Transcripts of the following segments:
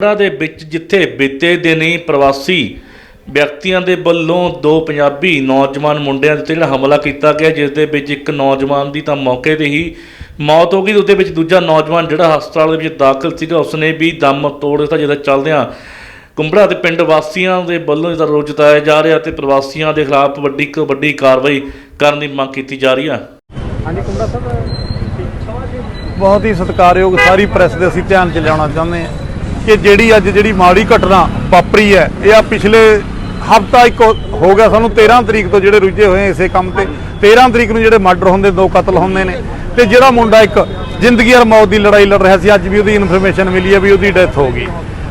ਉਹਨਾਂ ਦੇ ਵਿੱਚ ਜਿੱਥੇ ਬੀਤੇ ਦਿਨੀ ਪ੍ਰਵਾਸੀ ਵਿਅਕਤੀਆਂ ਦੇ ਵੱਲੋਂ ਦੋ ਪੰਜਾਬੀ ਨੌਜਵਾਨ ਮੁੰਡਿਆਂ ਦੇ ਉੱਤੇ ਜਿਹੜਾ ਹਮਲਾ ਕੀਤਾ ਗਿਆ ਜਿਸ ਦੇ ਵਿੱਚ ਇੱਕ ਨੌਜਵਾਨ ਦੀ ਤਾਂ ਮੌਕੇ ਤੇ ਹੀ ਮੌਤ ਹੋ ਗਈ ਤੇ ਉਹਦੇ ਵਿੱਚ ਦੂਜਾ ਨੌਜਵਾਨ ਜਿਹੜਾ ਹਸਪਤਾਲ ਦੇ ਵਿੱਚ ਦਾਖਲ ਸੀਗਾ ਉਸਨੇ ਵੀ ਦਮ ਤੋੜ ਦਿੱਤਾ ਜਿਹਦਾ ਚੱਲਦਿਆਂ ਕੁੰਬੜਾ ਦੇ ਪਿੰਡ ਵਾਸੀਆਂ ਦੇ ਵੱਲੋਂ ਇਹਦਾ ਰੋਸ ਜਤਾਇਆ ਜਾ ਰਿਹਾ ਤੇ ਪ੍ਰਵਾਸੀਆਂ ਦੇ ਖਿਲਾਫ ਵੱਡੀ ਤੋਂ ਵੱਡੀ ਕਾਰਵਾਈ ਕਰਨ ਦੀ ਮੰਗ ਕੀਤੀ ਜਾ ਰਹੀ ਹੈ ਹਾਂਜੀ ਕੁੰਡਾ ਸਾਹਿਬ ਬਹੁਤ ਹੀ ਸਤਿਕਾਰਯੋਗ ਸਾਰੀ ਪ੍ਰੈਸ ਦੇ ਅਸੀਂ ਧਿਆਨ ਚ ਲਿਆਉਣਾ ਚਾਹੁੰਦੇ ਹਾਂ। ਕਿ ਜਿਹੜੀ ਅੱਜ ਜਿਹੜੀ ਮਾੜੀ ਘਟਨਾ ਵਾਪਰੀ ਹੈ, ਇਹ ਆ ਪਿਛਲੇ ਹਫਤਾ ਇੱਕ ਹੋ ਗਿਆ ਸਾਨੂੰ 13 ਤਰੀਕ ਤੋਂ ਜਿਹੜੇ ਰੁੱਝੇ ਹੋਏ ਇਸੇ ਕੰਮ ਤੇ। 13 ਤਰੀਕ ਨੂੰ ਜਿਹੜੇ ਮਰਡਰ ਹੁੰਦੇ, ਦੋ ਕਤਲ ਹੁੰਦੇ ਨੇ। ਤੇ ਜਿਹੜਾ ਮੁੰਡਾ ਇੱਕ ਜ਼ਿੰਦਗੀ ਔਰ ਮੌਤ ਦੀ ਲੜਾਈ ਲੜ ਰਿਹਾ ਸੀ, ਅੱਜ ਵੀ ਉਹਦੀ ਇਨਫੋਰਮੇਸ਼ਨ ਮਿਲੀ ਹੈ ਵੀ ਉਹਦੀ ਡੈਥ ਹੋ ਗਈ।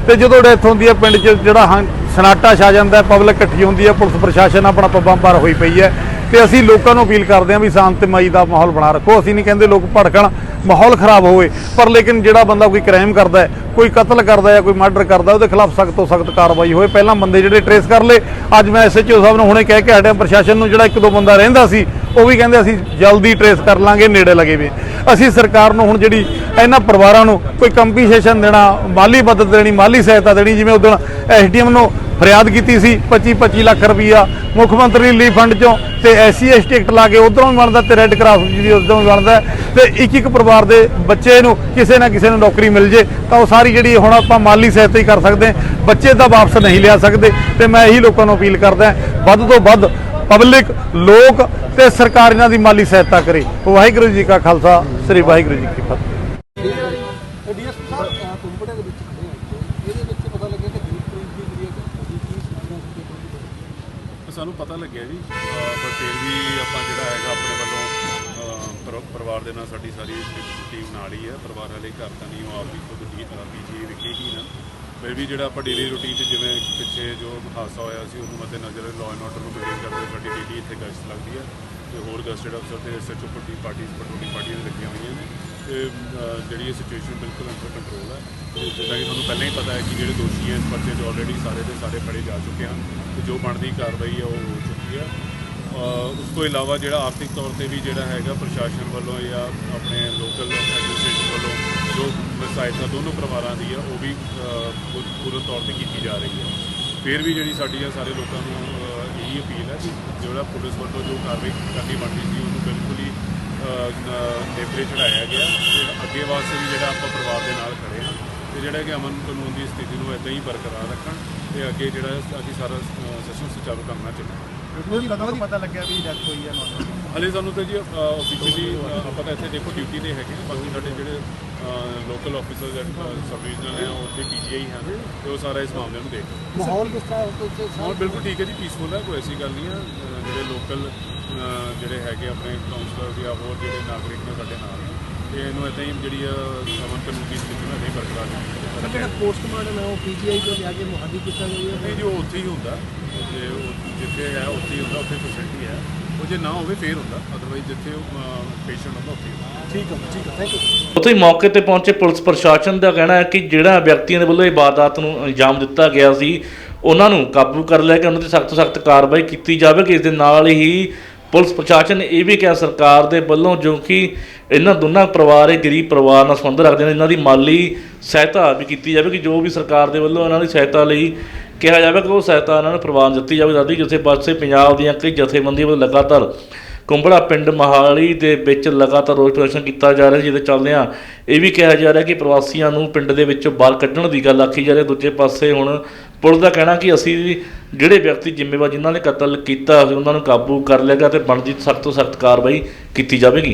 ਤੇ ਜਦੋਂ ਡੈਥ ਹੁੰਦੀ ਹੈ, ਪਿੰਡ 'ਚ ਜਿਹੜਾ ਹਾਂ, ਸਨਾਟਾ ਛਾ ਜਾਂਦਾ ਪਬਲਿਕ ਇਕੱਠੀ ਹੁੰਦੀ ਹੈ, ਪੁਲਿਸ ਪ੍ਰਸ਼ਾਸਨ ਆਪਣਾ ਪੱਬਾਂ ਪਰ ਹੋਈ ਪਈ ਹੈ। ਤੇ ਅਸੀਂ ਲੋਕਾਂ ਨੂੰ ਅਪੀਲ ਕਰਦੇ ਹਾਂ ਵੀ ਸ਼ਾਂਤਮਈ ਦਾ ਮਾਹੌਲ ਬਣਾ ਰੱਖੋ। ਅਸੀਂ ਨਹੀਂ ਕਹਿੰਦੇ ਲੋਕ ਭੜਕਣ, ਮਾਹੌਲ ਖਰਾਬ ਹੋਵੇ, ਪਰ ਲੇਕਿਨ ਜਿਹੜਾ ਬੰਦਾ ਕੋਈ ਕ੍ਰਾਈਮ ਕਰਦਾ ਹੈ, ਕੋਈ ਕਤਲ ਕਰਦਾ ਹੈ ਕੋਈ ਮਰਡਰ ਕਰਦਾ ਉਹਦੇ ਖਿਲਾਫ ਸਖਤ ਤੋਂ ਸਖਤ ਕਾਰਵਾਈ ਹੋਵੇ। ਪਹਿਲਾਂ ਬੰਦੇ ਜਿਹੜੇ ਟਰੇਸ ਕਰ ਲਏ, ਅੱਜ ਮੈਂ ਐਸਐਚਓ ਸਾਹਿਬ ਨੂੰ ਹੁਣੇ ਕਹਿ ਕੇ ਹਟਿਆ, ਪ੍ਰਸ਼ਾਸਨ ਨੂੰ ਜਿਹੜਾ ਇੱਕ ਦੋ ਬੰਦਾ ਰਹਿੰਦਾ ਸੀ, ਉਹ ਵੀ ਕਹਿੰਦੇ ਅਸੀਂ ਜਲਦੀ ਟਰੇਸ ਕਰ ਲਾਂਗੇ, ਨੇੜੇ ਲੱਗੇ ਵੀ। ਅਸੀਂ ਸਰਕਾਰ ਨੂੰ ਹੁਣ ਜਿਹੜੀ ਇਹਨਾਂ ਪਰਿਵਾਰਾਂ ਨੂੰ ਕੋਈ ਕੰਪਨਸੇਸ਼ਨ ਦੇਣਾ, ਮਾਲੀ ਮਦਦ ਦੇਣੀ, ਮਾਲੀ ਸਹਾਇਤਾ ਦੇਣੀ, ਜਿਵੇਂ ਉਦੋਂ ਐਸਡੀਐਮ ਨੂੰ ਫਰਿਆਦ ਕੀਤੀ ਸੀ 25 25 ਲੱਖ ਰੁਪਈਆ ਮੁੱਖ ਮੰਤਰੀ ਰਿਲੀਫ ਫੰਡ ਚੋਂ ਤੇ ਐਸਸੀ ਐਸਟੀ ਐਕਟ ਲਾ ਕੇ ਉਧਰੋਂ ਵੀ ਬਣਦਾ ਤੇ ਰੈੱਡ ਕਰਾਸ ਜੀ ਉਧਰੋਂ ਵੀ ਬਣਦਾ ਤੇ ਇੱਕ ਇੱਕ ਪਰਿਵਾਰ ਦੇ ਬੱਚੇ ਨੂੰ ਕਿਸੇ ਨਾ ਕਿਸੇ ਨੂੰ ਨੌਕਰੀ ਮਿਲ ਜੇ, ਤਾਂ ਉਹ ਸਾਰੀ ਜਿਹੜੀ ਹੁਣ ਆਪਾਂ ਮਾਲੀ ਸਹਾਇਤਾ ਹੀ ਕਰ ਸਕਦੇ ਬੱਚੇ ਤਾਂ ਵਾਪਸ ਨਹੀਂ ਲਿਆ ਸਕਦੇ ਤੇ ਮੈਂ ਇਹੀ ਲੋਕਾਂ ਨੂੰ ਅਪੀਲ ਕਰਦਾ ਵੱਧ ਤੋਂ ਵੱਧ ਪਬਲਿਕ, ਲੋਕ ਤੇ ਸਰਕਾਰ ਇਹਨਾਂ ਦੀ ਮਾਲੀ ਸਹਾਇਤਾ ਕਰੇ। ਵਾਹਿਗੁਰੂ ਜੀ ਕਾ ਖਾਲਸਾ, ਸ੍ਰੀ ਵਾਹਿਗੁਰੂ ਜੀ ਕੀ ਫਤਿਹ ਡੀਐਸਪੀ ਸਾਹਿਬ ਕੁੰਬੜੇ ਦੇ ਵਿੱਚ ਖੜੇ ਹਾਂ ਇਹਦੇ ਵਿੱਚ ਪਤਾ ਲੱਗਿਆ ਕਿ ਦਿਲਪ੍ਰੀਤ ਦੀ ਜਿਹੜੀ ਹੈ ਉਹਦੀ ਕੀ ਸੂਚਨਾ ਸੀ ਸਾਨੂੰ ਪਤਾ ਲੱਗਿਆ ਜੀ। ਪਰ ਫਿਰ ਵੀ ਆਪਾਂ ਜਿਹੜਾ ਹੈਗਾ ਆਪਣੇ ਵੱਲੋਂ, ਅਹ ਪਰਿਵਾਰ ਦੇ ਨਾਲ ਸਾਡੀ ਸਾਰੀ ਟੀਮ ਨਾਲ ਹੀ ਹੈ। ਪਰਿਵਾਰ ਵਾਲੇ ਘਰ ਤਾਂ ਨਹੀਂ, ਉਹ ਆਪ ਵੀ ਖੁਦ ਦੀ ਜੀ ਵਿਖੇ ਹੀ ਨਾ। ਫਿਰ ਵੀ ਜਿਹੜਾ ਆਪਾਂ ਡੇਲੀ ਰੁਟੀਨ 'ਚ ਜਿਵੇਂ ਪਿੱਛੇ ਜੋ ਹਾਦਸਾ ਹੋਇਆ ਸੀ, ਉਹਨੂੰ ਮੱਦੇ ਨਜ਼ਰ ਲਾਅ ਐਂਡ ਆਰਡਰ ਨੂੰ ਮੇਨਟੇਨ ਕਰਦੇ ਸਾਡੀ ਡੇਲੀ ਇੱਥੇ ਗਸ਼ਤ ਲੱਗਦੀ ਹੈ। ਤੇ ਹੋਰ ਗਸਟਡ ਅਫਸਰ ਤੇ ਐਸਐਚਓ ਪੱਟੀ ਪਾਰਟੀਆਂ ਪਟੋਲੀ ਪਾਰਟੀਆਂ ਲੱਗੀਆਂ ਹੋਈਆਂ ਨੇ। ਤੇ ਜਿਹੜੀ ਇਹ ਸਿਚੁਏਸ਼ਨ ਬਿਲਕੁਲ ਅੰਡਰ ਕੰਟਰੋਲ ਹੈ। ਤੇ ਜਿੱਦਾਂ ਕਿ ਤੁਹਾਨੂੰ ਪਹਿਲਾਂ ਹੀ ਪਤਾ ਹੈ ਕਿ ਜਿਹੜੇ ਦੋਸ਼ੀ ਹੈ ਇਸ ਪਰਚੇ 'ਚ ਆਲਰੇਡੀ ਸਾਰੇ ਦੇ ਸਾਰੇ ਫੜੇ ਜਾ ਚੁੱਕੇ ਹਨ ਤੇ ਜੋ ਬਣਦੀ ਕਾਰਵਾਈ ਹੈ ਉਹ ਹੋ ਚੁੱਕੀ ਹੈ। ਉਸ ਤੋਂ ਇਲਾਵਾ ਜਿਹੜਾ ਆਰਥਿਕ ਤੌਰ ਤੇ ਵੀ ਜਿਹੜਾ ਹੈਗਾ ਪ੍ਰਸ਼ਾਸਨ ਵੱਲੋਂ ਜਾਂ ਆਪਣੇ ਲੋਕਲ ਐਡਮਿਨਿਸਟ੍ਰੇਸ਼ਨ ਵੱਲੋਂ ਜੋ ਸਹਾਇਤਾ ਦੋਨੋਂ ਪਰਿਵਾਰਾਂ ਦੀ ਹੈ ਉਹ ਵੀ ਅਹ, ਪੂਰਨ ਤੌਰ ਤੇ ਕੀਤੀ ਜਾ ਰਹੀ ਹੈ। ਫਿਰ ਵੀ ਜਿਹੜੀ ਸਾਡੀ ਆ ਸਾਰੇ ਲੋਕਾਂ ਨੂੰ ਇਹੀ ਅਪੀਲ ਹੈ ਕਿ ਜਿਹੜਾ ਪੁਲਿਸ ਵੱਲੋਂ ਜੋ ਕਾਰਵਾਈ ਕਰਨੀ ਬਣਦੀ ਸੀ ਉਹਨੂੰ ਬਿਲਕੁਲ ਹੀ ਨੇਪਰੇ ਚੜਾਇਆ ਗਿਆ ਤੇ ਅੱਗੇ ਵਾਸਤੇ ਵੀ ਜਿਹੜਾ ਆਪਾਂ ਪਰਿਵਾਰ ਦੇ ਨਾਲ ਖੜੇ ਹਾਂ ਤੇ ਜਿਹੜਾ ਕਿ ਅਮਨ ਕਾਨੂੰਨ ਦੀ ਸਥਿਤੀ ਨੂੰ ਇਦਾਂ ਹੀ ਬਰਕਰਾਰ ਰੱਖਣ ਤੇ ਅੱਗੇ ਜਿਹੜਾ ਅਸੀਂ ਸਾਰਾ ਸੈਸ਼ਨ ਸੁਚਾਰੂ ਕਰਨਾ ਚਾਹੁੰਦੇ ਹਲੇ ਸਾਨੂੰ ਤਾਂ ਜੀ ਆਫੀਸ਼ੀਅਲੀ ਆਪਾਂ ਤਾਂ ਇੱਥੇ ਦੇਖੋ ਡਿਊਟੀ ਤੇ ਹੈਗੇ। ਬਾਕੀ ਸਾਡੇ ਜਿਹੜੇ local officers and sub regional ਹੈ ਉਹ ਉੱਥੇ ਪੀਜੀਆਈ ਹਨ ਤੇ ਉਹ ਸਾਰਾ ਇਸ ਮਾਮਲੇ ਨੂੰ ਦੇਖ। ਮਾਹੌਲ ਕਿਸ ਤਰ੍ਹਾਂ ਹੈ ਬਿਲਕੁਲ ਠੀਕ ਹੈ ਜੀ ਪੀਸਫੁਲ ਹੈ ਕੋਈ ਐਸੀ ਗੱਲ ਨਹੀਂ ਹੈ ਜਿਹੜੇ ਲੋਕਲ ਜਿਹੜੇ ਹੈਗੇ ਆਪਣੇ ਕਾਉਂਸਲਰ ਜਾਂ ਹੋਰ ਜਿਹੜੇ ਨਾਗਰਿਕ ਨੇ ਸਾਡੇ ਨਾਲ। ਤੇ ਇਹਨੂੰ ਇਦਾਂ ਹੀ ਜਿਹੜੀ ਆ ਅਮਨ ਕਾਨੂੰਨ ਦੀ ਸਥਿਤੀ ਨੂੰ ਇਦਾਂ ਹੀ ਬਰਕਰਾਰ ਰੱਖਣਾ ਜਿਹੜਾ ਪੋਸਟਮਾਰਟਮ ਹੈ ਉਹ ਪੀਜੀਆਈ ਤੋਂ ਲਿਆ ਕੇ ਮੁਹੱਦੀ ਕੀਤਾ ਗਿਆ ਹੈ? ਨਹੀਂ ਜੋ ਉੱਥੇ ਹੀ ਹੁੰਦਾ। ਜੇ ਉਹ ਜਿੱਥੇ ਹੈ ਉੱਥੇ ਹੀ ਹੁੰਦਾ ਉੱਥੇ ਫੈਸਿਲਿਟੀ ਹੈ। ਉਹ ਜੇ ਨਾ ਹੋਵੇ ਫੇਰ ਹੁੰਦਾ। ਅਦਰਵਾਈਜ਼ ਜਿੱਥੇ ਪੇਸ਼ੈਂਟ ਹੁੰਦਾ ਉੱਥੇ ਠੀਕ ਹੈ ਠੀਕ ਹੈ ਥੈਂਕ ਯੂ ਉੱਥੇ ਮੌਕੇ ਤੇ ਪਹੁੰਚੇ ਪੁਲਿਸ ਪ੍ਰਸ਼ਾਸਨ ਦਾ ਕਹਿਣਾ ਹੈ ਕਿ ਜਿਹੜਾ ਵਿਅਕਤੀਆਂ ਦੇ ਵੱਲੋਂ ਇਹ ਵਾਰਦਾਤ ਨੂੰ ਅੰਜਾਮ ਦਿੱਤਾ ਗਿਆ ਸੀ ਉਹਨਾਂ ਨੂੰ ਕਾਬੂ ਕਰ ਲਿਆ ਕਿ ਉਹਨਾਂ ਤੇ ਸਖਤ ਸਖਤ ਕਾਰਵਾਈ ਕੀਤੀ ਜਾਵੇ ਕਿ ਇਸ ਦੇ ਨਾਲ ਹੀ ਪੁਲਿਸ ਪ੍ਰਸ਼ਾਸਨ ਨੇ ਇਹ ਵੀ ਕਿਹਾ ਸਰਕਾਰ ਦੇ ਵੱਲੋਂ ਜੋ ਕਿ ਇਹਨਾਂ ਦੋਨਾਂ ਪਰਿਵਾਰ, ਇਹ ਗਰੀਬ ਪਰਿਵਾਰ ਨਾਲ ਸੰਬੰਧ ਰੱਖਦੇ ਨੇ, ਇਹਨਾਂ ਦੀ ਮਾਲੀ ਸਹਾਇਤਾ ਵੀ ਕੀਤੀ ਜਾਵੇ ਕਿ ਜੋ ਵੀ ਸਰਕਾਰ ਦੇ ਵੱਲੋਂ ਇਹਨਾਂ ਦੀ ਸਹਾਇਤਾ ਲਈ ਕਿਹਾ ਜਾਵੇ ਕਿ ਉਹ ਸਹਾਇਤਾ ਇਹਨਾਂ ਨੂੰ ਪ੍ਰਵਾਨ ਦਿੱਤੀ ਜਾਵੇ। ਦਾਦੀ, ਜਿੱਥੇ ਪਾਸੇ ਪੰਜਾਬ ਦੀਆਂ ਕਈ ਜਥੇਬੰਦੀਆਂ ਵੱਲੋਂ ਲਗਾਤਾਰ ਕੁੰਬੜਾ ਪਿੰਡ ਮਹਾਲੀ ਦੇ ਵਿੱਚ ਲਗਾਤਾਰ ਰੋਸ ਪ੍ਰਦਰਸ਼ਨ ਕੀਤਾ ਜਾ ਰਿਹਾ ਜਿਹਦੇ ਚੱਲਦਿਆਂ ਇਹ ਵੀ ਕਿਹਾ ਜਾ ਰਿਹਾ ਕਿ ਪ੍ਰਵਾਸੀਆਂ ਨੂੰ ਪਿੰਡ ਦੇ ਵਿੱਚੋਂ ਬਾਹਰ ਕੱਢਣ ਦੀ ਗੱਲ ਆਖੀ ਜਾ ਰਹੀ ਹੈ। ਦੂਜੇ ਪਾਸੇ ਹੁਣ ਪੁਲਿਸ ਦਾ ਕਹਿਣਾ ਕਿ ਅਸੀਂ ਜਿਹੜੇ ਵਿਅਕਤੀ ਜ਼ਿੰਮੇਵਾਰ ਜਿਨ੍ਹਾਂ ਨੇ ਕਤਲ ਕੀਤਾ ਉਹਨਾਂ ਨੂੰ ਕਾਬੂ ਕਰ ਲਿਆ ਗਿਆ ਤੇ ਬਣਦੀ ਸਖਤ ਤੋਂ ਸਖਤ ਕਾਰਵਾਈ ਕੀਤੀ ਜਾਵੇਗੀ।